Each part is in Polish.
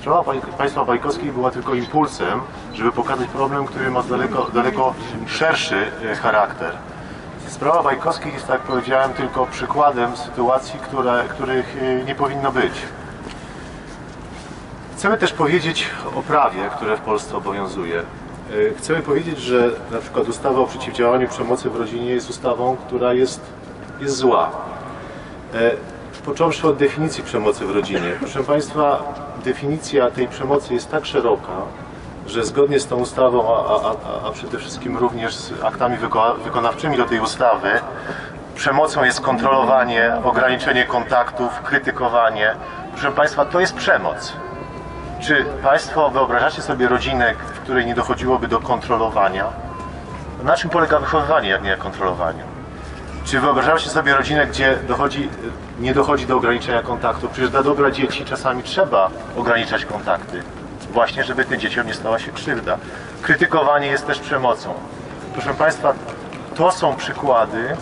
Sprawa pań- państwa Bajkowskich była tylko impulsem, żeby pokazać problem, który ma daleko, daleko szerszy e, charakter. Sprawa Bajkowskich jest, tak jak powiedziałem, tylko przykładem sytuacji, które, których e, nie powinno być. Chcemy też powiedzieć o prawie, które w Polsce obowiązuje. E, Chcemy powiedzieć, że na przykład ustawa o przeciwdziałaniu przemocy w rodzinie jest ustawą, która jest, jest zła. Począwszy od definicji przemocy w rodzinie. Proszę Państwa, definicja tej przemocy jest tak szeroka, że zgodnie z tą ustawą, a, a, a, przede wszystkim również z aktami wyko- wykonawczymi do tej ustawy, przemocą jest kontrolowanie, ograniczenie kontaktów, krytykowanie. Proszę Państwa, to jest przemoc. Czy Państwo wyobrażacie sobie rodzinę, w której nie dochodziłoby do kontrolowania? Na czym polega wychowywanie, jak nie kontrolowanie? Czy wyobrażacie sobie rodzinę, gdzie dochodzi, nie dochodzi do ograniczenia kontaktu? Przecież dla dobra dzieci czasami trzeba ograniczać kontakty. Właśnie, żeby tym dzieciom nie stała się krzywda. Krytykowanie jest też przemocą. Proszę Państwa, to są przykłady,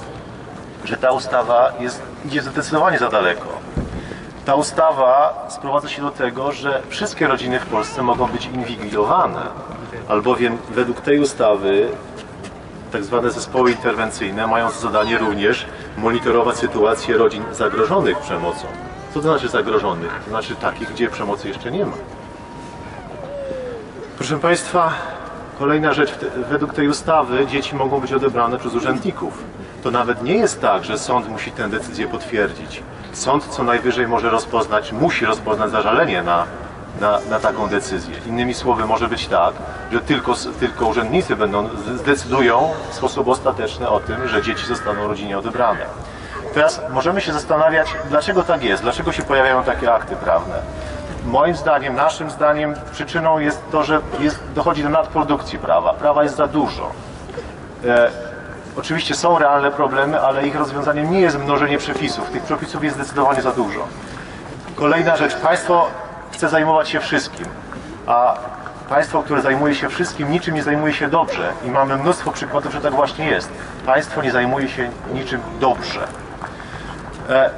że ta ustawa jest, idzie zdecydowanie za daleko. Ta ustawa sprowadza się do tego, że wszystkie rodziny w Polsce mogą być inwigilowane, albowiem według tej ustawy tak zwane zespoły interwencyjne mają za zadanie również monitorować sytuację rodzin zagrożonych przemocą. Co to znaczy zagrożonych? To znaczy takich, gdzie przemocy jeszcze nie ma. Proszę Państwa, kolejna rzecz. Według tej ustawy dzieci mogą być odebrane przez urzędników. To nawet nie jest tak, że sąd musi tę decyzję potwierdzić. Sąd co najwyżej może rozpoznać, musi rozpoznać zażalenie na, na, na taką decyzję. Innymi słowy, może być tak, że tylko, tylko urzędnicy będą zdecydują w sposób ostateczny o tym, że dzieci zostaną rodzinie odebrane. Teraz możemy się zastanawiać, dlaczego tak jest, dlaczego się pojawiają takie akty prawne. Moim zdaniem, naszym zdaniem przyczyną jest to, że jest, dochodzi do nadprodukcji prawa. Prawa jest za dużo. E, oczywiście są realne problemy, ale ich rozwiązaniem nie jest mnożenie przepisów. Tych przepisów jest zdecydowanie za dużo. Kolejna rzecz. Państwo chce zajmować się wszystkim, a państwo, które zajmuje się wszystkim, niczym nie zajmuje się dobrze. I mamy mnóstwo przykładów, że tak właśnie jest. Państwo nie zajmuje się niczym dobrze. E,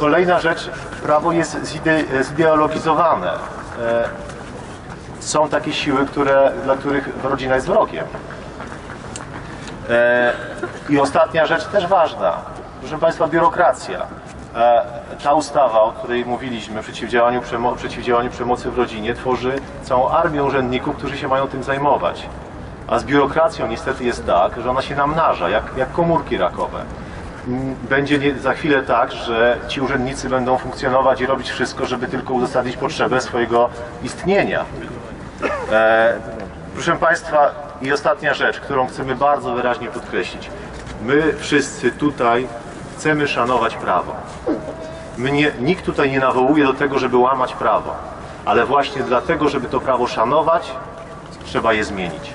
Kolejna rzecz, prawo jest zide- zideologizowane. E, Są takie siły, które, dla których rodzina jest wrogiem. E, I ostatnia rzecz też ważna. Proszę Państwa, biurokracja. E, Ta ustawa, o której mówiliśmy, przeciwdziałaniu, przemo- przeciwdziałaniu przemocy w rodzinie, tworzy całą armię urzędników, którzy się mają tym zajmować. A z biurokracją niestety jest tak, że ona się namnaża, jak, jak komórki rakowe. Mm, Będzie za chwilę tak, że ci urzędnicy będą funkcjonować i robić wszystko, żeby tylko uzasadnić potrzebę swojego istnienia. E, proszę Państwa, i ostatnia rzecz, którą chcemy bardzo wyraźnie podkreślić. My wszyscy tutaj chcemy szanować prawo. My nie, nikt tutaj nie nawołuje do tego, żeby łamać prawo, ale właśnie dlatego, żeby to prawo szanować, trzeba je zmienić.